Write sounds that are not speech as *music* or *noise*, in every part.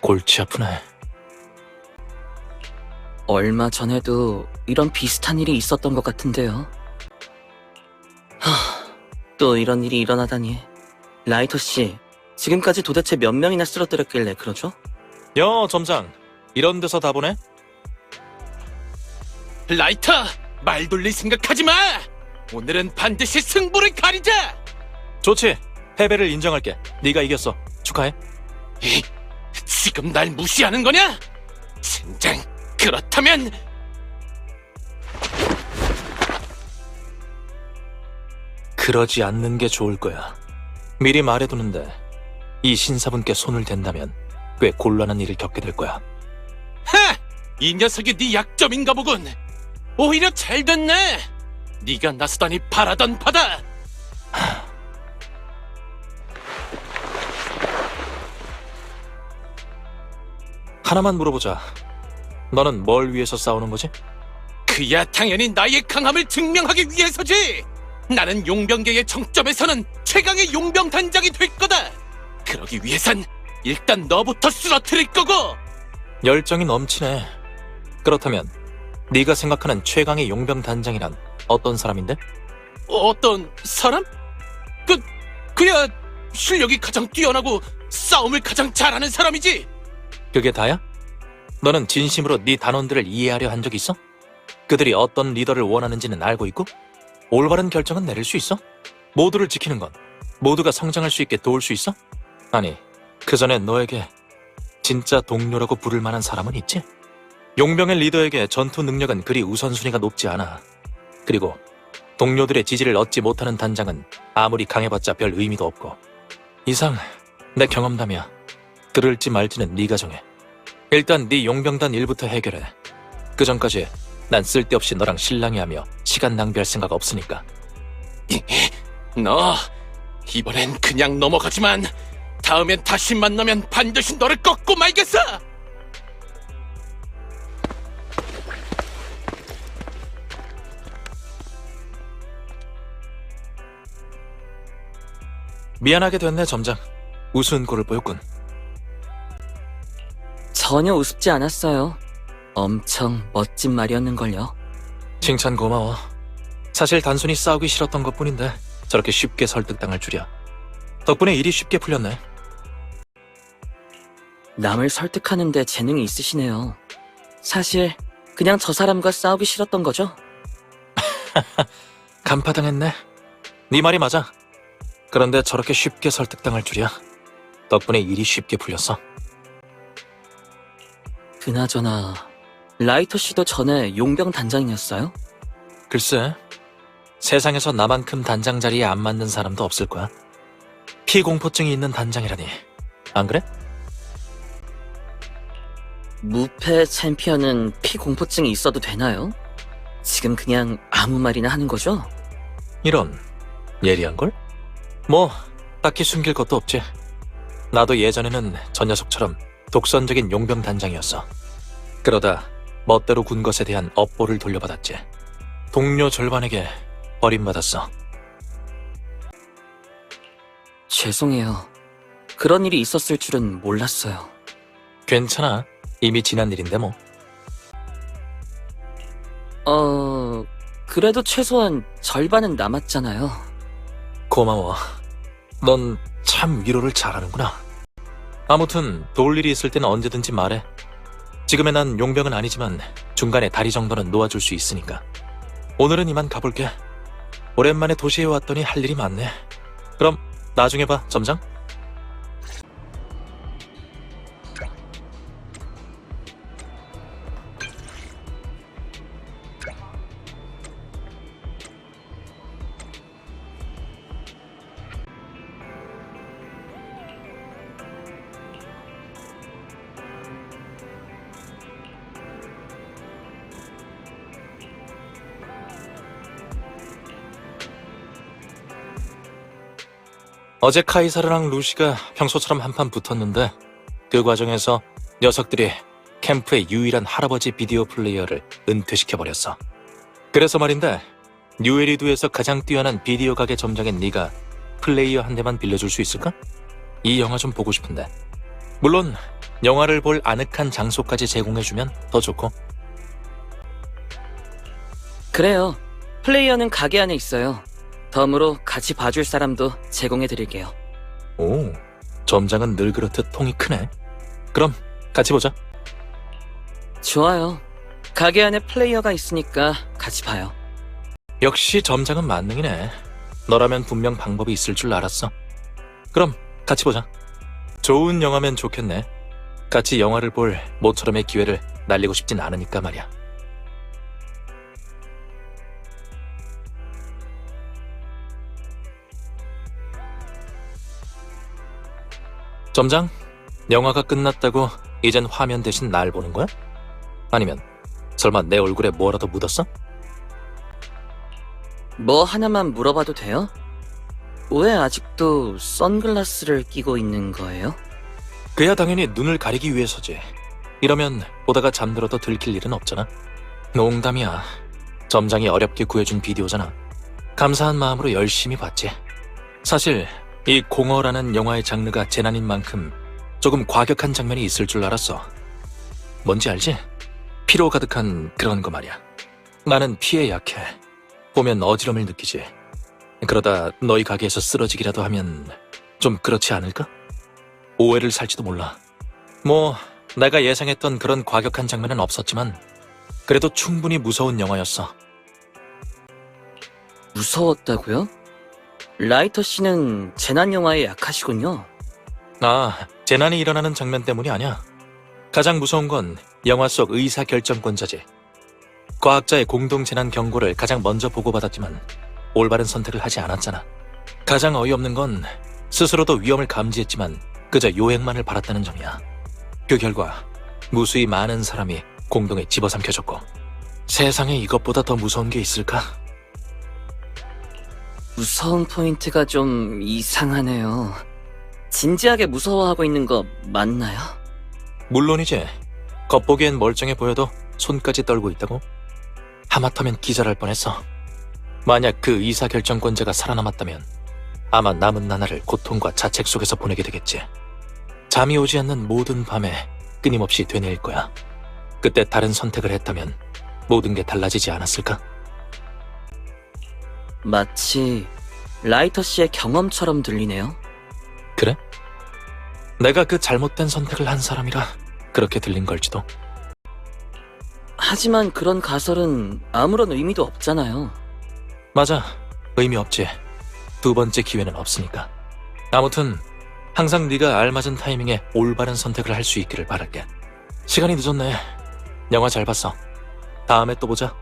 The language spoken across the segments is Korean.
골치 아프네. 얼마 전에도 이런 비슷한 일이 있었던 것 같은데요. 하, 또 이런 일이 일어나다니. 라이터 씨, 지금까지 도대체 몇 명이나 쓰러뜨렸길래 그러죠? 여 점장 이런 데서 다 보네? 라이터! 말 돌릴 생각하지 마! 오늘은 반드시 승부를 가리자! 좋지. 패배를 인정할게. 네가 이겼어. 축하해. 이, 지금 날 무시하는 거냐? 젠장, 그렇다면 그러지 않는 게 좋을 거야. 미리 말해두는데 이 신사분께 손을 댄다면 꽤 곤란한 일을 겪게 될 거야. 하! 이 녀석이 네 약점인가 보군. 오히려 잘 됐네. 네가 나서다니 바라던 바다. 하나만 물어보자. 너는 뭘 위해서 싸우는 거지? 그야 당연히 나의 강함을 증명하기 위해서지. 나는 용병계의 정점에서는 최강의 용병 단장이 될 거다. 그러기 위해선 일단 너부터 쓰러뜨릴 거고. 열정이 넘치네. 그렇다면 네가 생각하는 최강의 용병 단장이란 어떤 사람인데? 어떤 사람? 그 그야 실력이 가장 뛰어나고 싸움을 가장 잘하는 사람이지. 그게 다야? 너는 진심으로 네 단원들을 이해하려 한 적 있어? 그들이 어떤 리더를 원하는지는 알고 있고 올바른 결정은 내릴 수 있어? 모두를 지키는 건 모두가 성장할 수 있게 도울 수 있어? 아니, 그 전에 너에게 진짜 동료라고 부를 만한 사람은 있지? 용병의 리더에게 전투 능력은 그리 우선순위가 높지 않아. 그리고 동료들의 지지를 얻지 못하는 단장은 아무리 강해봤자 별 의미도 없고. 이상 내 경험담이야. 들을지 말지는 네가 정해. 일단 네 용병단 일부터 해결해. 그 전까지 난 쓸데없이 너랑 실랑이하며 시간 낭비할 생각 없으니까. *laughs* 너 이번엔 그냥 넘어가지만 다음엔 다시 만나면 반드시 너를 꺾고 말겠어. 미안하게 됐네 점장. 우스운 꼴을 보였군. 전혀 우습지 않았어요. 엄청 멋진 말이었는걸요. 칭찬 고마워. 사실 단순히 싸우기 싫었던 것 뿐인데 저렇게 쉽게 설득당할 줄이야. 덕분에 일이 쉽게 풀렸네. 남을 설득하는데 재능이 있으시네요. 사실 그냥 저 사람과 싸우기 싫었던 거죠? *laughs* 간파당했네. 네 말이 맞아. 그런데 저렇게 쉽게 설득당할 줄이야. 덕분에 일이 쉽게 풀렸어. 그나저나 라이터 씨도 전에 용병 단장이었어요? 글쎄, 세상에서 나만큼 단장 자리에 안 맞는 사람도 없을 거야. 피공포증이 있는 단장이라니. 안 그래? 무패 챔피언은 피공포증이 있어도 되나요? 지금 그냥 아무 말이나 하는 거죠? 이런 예리한 걸? 뭐 딱히 숨길 것도 없지. 나도 예전에는 저 녀석처럼 독선적인 용병 단장이었어. 그러다 멋대로 군 것에 대한 업보를 돌려받았지. 동료 절반에게 버림받았어. 죄송해요. 그런 일이 있었을 줄은 몰랐어요. 괜찮아. 이미 지난 일인데 뭐. 어, 그래도 최소한 절반은 남았잖아요. 고마워. 넌 참 위로를 잘하는구나. 아무튼 도울 일이 있을 땐 언제든지 말해. 지금의 난 용병은 아니지만 중간에 다리 정도는 놓아줄 수 있으니까. 오늘은 이만 가볼게. 오랜만에 도시에 왔더니 할 일이 많네. 그럼 나중에 봐, 점장. 어제 카이사르랑 루시가 평소처럼 한판 붙었는데 그 과정에서 녀석들이 캠프의 유일한 할아버지 비디오 플레이어를 은퇴시켜버렸어. 그래서 말인데 뉴에리두에서 가장 뛰어난 비디오 가게 점장인 네가 플레이어 한 대만 빌려줄 수 있을까? 이 영화 좀 보고 싶은데. 물론 영화를 볼 아늑한 장소까지 제공해주면 더 좋고 그래요. 플레이어는 가게 안에 있어요. 덤으로 같이 봐줄 사람도 제공해 드릴게요. 오 점장은 늘 그렇듯 통이 크네. 그럼 같이 보자. 좋아요. 가게 안에 플레이어가 있으니까 같이 봐요. 역시 점장은 만능이네. 너라면 분명 방법이 있을 줄 알았어. 그럼 같이 보자. 좋은 영화면 좋겠네. 같이 영화를 볼 모처럼의 기회를 날리고 싶진 않으니까 말이야 점장, 영화가 끝났다고 이젠 화면 대신 날 보는 거야? 아니면 설마 내 얼굴에 뭐라도 묻었어? 뭐 하나만 물어봐도 돼요? 왜 아직도 선글라스를 끼고 있는 거예요? 그야 당연히 눈을 가리기 위해서지. 이러면 보다가 잠들어도 들킬 일은 없잖아. 농담이야. 점장이 어렵게 구해준 비디오잖아. 감사한 마음으로 열심히 봤지. 사실 이 공허라는 영화의 장르가 재난인 만큼 조금 과격한 장면이 있을 줄 알았어. 뭔지 알지? 피로 가득한 그런 거 말이야. 나는 피에 약해. 보면 어지럼을 느끼지. 그러다 너희 가게에서 쓰러지기라도 하면 좀 그렇지 않을까? 오해를 살지도 몰라. 뭐, 내가 예상했던 그런 과격한 장면은 없었지만, 그래도 충분히 무서운 영화였어. 무서웠다고요? 라이터 씨는 재난 영화에 약하시군요. 아, 재난이 일어나는 장면 때문이 아니야. 가장 무서운 건 영화 속 의사 결정권자지. 과학자의 공동 재난 경고를 가장 먼저 보고받았지만 올바른 선택을 하지 않았잖아. 가장 어이없는 건 스스로도 위험을 감지했지만 그저 요행만을 바랐다는 점이야. 그 결과 무수히 많은 사람이 공동에 집어삼켜졌고 세상에 이것보다 더 무서운 게 있을까? 무서운 포인트가 좀 이상하네요. 진지하게 무서워하고 있는 거 맞나요? 물론이지. 겉보기엔 멀쩡해 보여도 손까지 떨고 있다고? 하마터면 기절할 뻔했어. 만약 그 의사 결정권자가 살아남았다면 아마 남은 나날을 고통과 자책 속에서 보내게 되겠지. 잠이 오지 않는 모든 밤에 끊임없이 되뇌일 거야. 그때 다른 선택을 했다면 모든 게 달라지지 않았을까? 마치 라이터 씨의 경험처럼 들리네요. 그래? 내가 그 잘못된 선택을 한 사람이라 그렇게 들린 걸지도. 하지만 그런 가설은 아무런 의미도 없잖아요. 맞아. 의미 없지. 두 번째 기회는 없으니까. 아무튼 항상 네가 알맞은 타이밍에 올바른 선택을 할 수 있기를 바랄게. 시간이 늦었네. 영화 잘 봤어. 다음에 또 보자.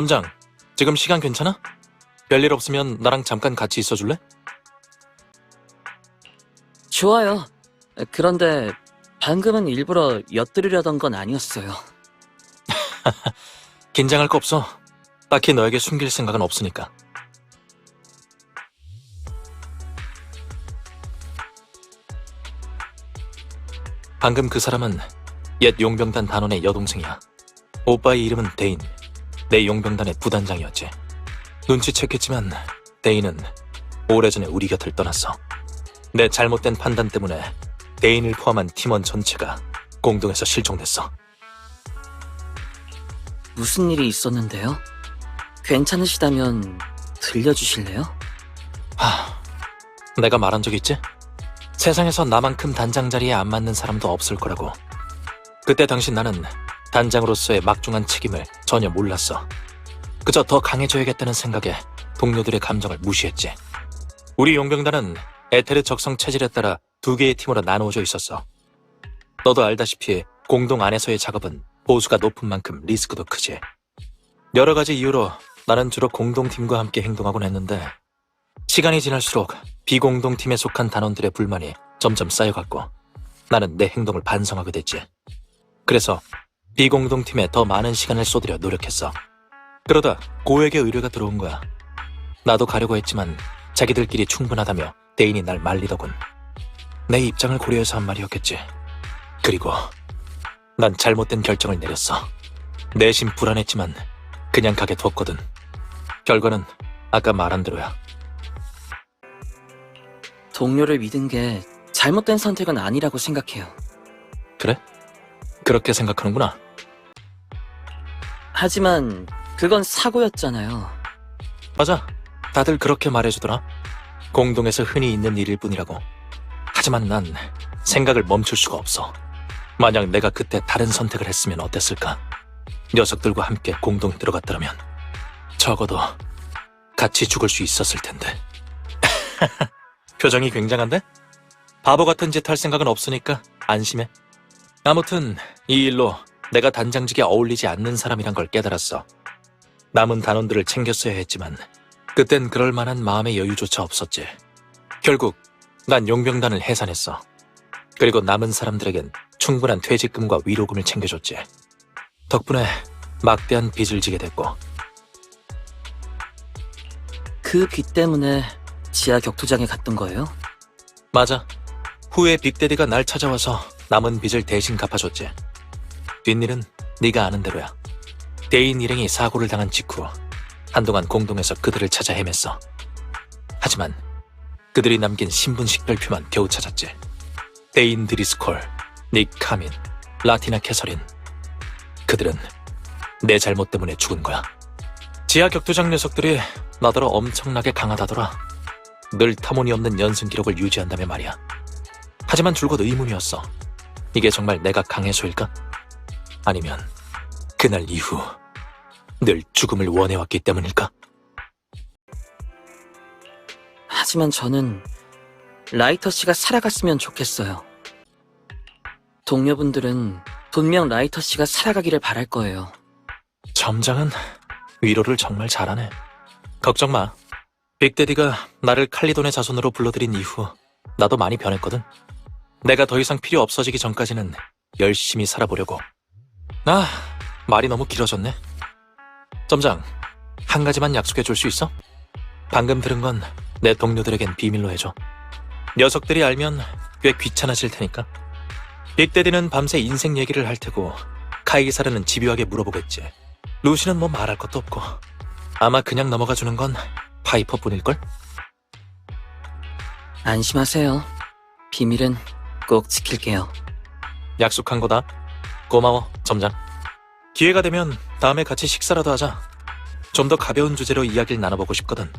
점장, 지금 시간 괜찮아? 별일 없으면 나랑 잠깐 같이 있어줄래? 좋아요. 그런데 방금은 일부러 엿들으려던 건 아니었어요. *laughs* 긴장할 거 없어. 딱히 너에게 숨길 생각은 없으니까. 방금 그 사람은 옛 용병단 단원의 여동생이야. 오빠의 이름은 데인. 내 용병단의 부단장이었지. 눈치챘겠지만 데인은 오래전에 우리 곁을 떠났어. 내 잘못된 판단 때문에 데인을 포함한 팀원 전체가 공동에서 실종됐어. 무슨 일이 있었는데요? 괜찮으시다면 들려주실래요? 하, 내가 말한 적 있지? 세상에서 나만큼 단장 자리에 안 맞는 사람도 없을 거라고. 그때 당시 나는 단장으로서의 막중한 책임을 전혀 몰랐어. 그저 더 강해져야겠다는 생각에 동료들의 감정을 무시했지. 우리 용병단은 에테르 적성 체질에 따라 두 개의 팀으로 나누어져 있었어. 너도 알다시피 공동 안에서의 작업은 보수가 높은 만큼 리스크도 크지. 여러 가지 이유로 나는 주로 공동팀과 함께 행동하곤 했는데 시간이 지날수록 비공동팀에 속한 단원들의 불만이 점점 쌓여갔고 나는 내 행동을 반성하게 됐지. 그래서 비공동팀에 더 많은 시간을 쏟으려 노력했어. 그러다 고액의 의뢰가 들어온 거야. 나도 가려고 했지만 자기들끼리 충분하다며 대인이 날 말리더군. 내 입장을 고려해서 한 말이었겠지. 그리고 난 잘못된 결정을 내렸어. 내심 불안했지만 그냥 가게 뒀거든. 결과는 아까 말한 대로야. 동료를 믿은 게 잘못된 선택은 아니라고 생각해요. 그래? 그렇게 생각하는구나. 하지만 그건 사고였잖아요. 맞아. 다들 그렇게 말해주더라. 공동에서 흔히 있는 일일 뿐이라고. 하지만 난 생각을 멈출 수가 없어. 만약 내가 그때 다른 선택을 했으면 어땠을까? 녀석들과 함께 공동에 들어갔더라면 적어도 같이 죽을 수 있었을 텐데. *laughs* 표정이 굉장한데? 바보 같은 짓 할 생각은 없으니까 안심해. 아무튼 이 일로 내가 단장직에 어울리지 않는 사람이란 걸 깨달았어. 남은 단원들을 챙겼어야 했지만 그땐 그럴 만한 마음의 여유조차 없었지. 결국 난 용병단을 해산했어. 그리고 남은 사람들에겐 충분한 퇴직금과 위로금을 챙겨줬지. 덕분에 막대한 빚을 지게 됐고 그 빚 때문에 지하 격투장에 갔던 거예요? 맞아. 후에 빅데디가 날 찾아와서 남은 빚을 대신 갚아줬지. 뒷일은 네가 아는 대로야. 대인 일행이 사고를 당한 직후 한동안 공동에서 그들을 찾아 헤맸어. 하지만 그들이 남긴 신분 식 별표만 겨우 찾았지. 데인 드리스콜, 닉 카민, 라티나 캐서린. 그들은 내 잘못 때문에 죽은 거야. 지하 격투장 녀석들이 나더러 엄청나게 강하다더라. 늘 터무니없는 연승 기록을 유지한다며 말이야. 하지만 줄곧 의문이었어. 이게 정말 내가 강해서일까? 아니면 그날 이후 늘 죽음을 원해왔기 때문일까? 하지만 저는 라이터 씨가 살아갔으면 좋겠어요. 동료분들은 분명 라이터 씨가 살아가기를 바랄 거예요. 점장은 위로를 정말 잘하네. 걱정 마. 빅데디가 나를 칼리돈의 자손으로 불러들인 이후 나도 많이 변했거든. 내가 더 이상 필요 없어지기 전까지는 열심히 살아보려고. 아, 말이 너무 길어졌네. 점장, 한 가지만 약속해 줄 수 있어? 방금 들은 건 내 동료들에겐 비밀로 해줘. 녀석들이 알면 꽤 귀찮아질 테니까. 빅데디는 밤새 인생 얘기를 할 테고 카이기사르는 집요하게 물어보겠지. 루시는 뭐 말할 것도 없고 아마 그냥 넘어가 주는 건 파이퍼뿐일걸? 안심하세요. 비밀은 꼭 지킬게요. 약속한 거다. 고마워, 점장. 기회가 되면 다음에 같이 식사라도 하자. 좀 더 가벼운 주제로 이야기를 나눠보고 싶거든.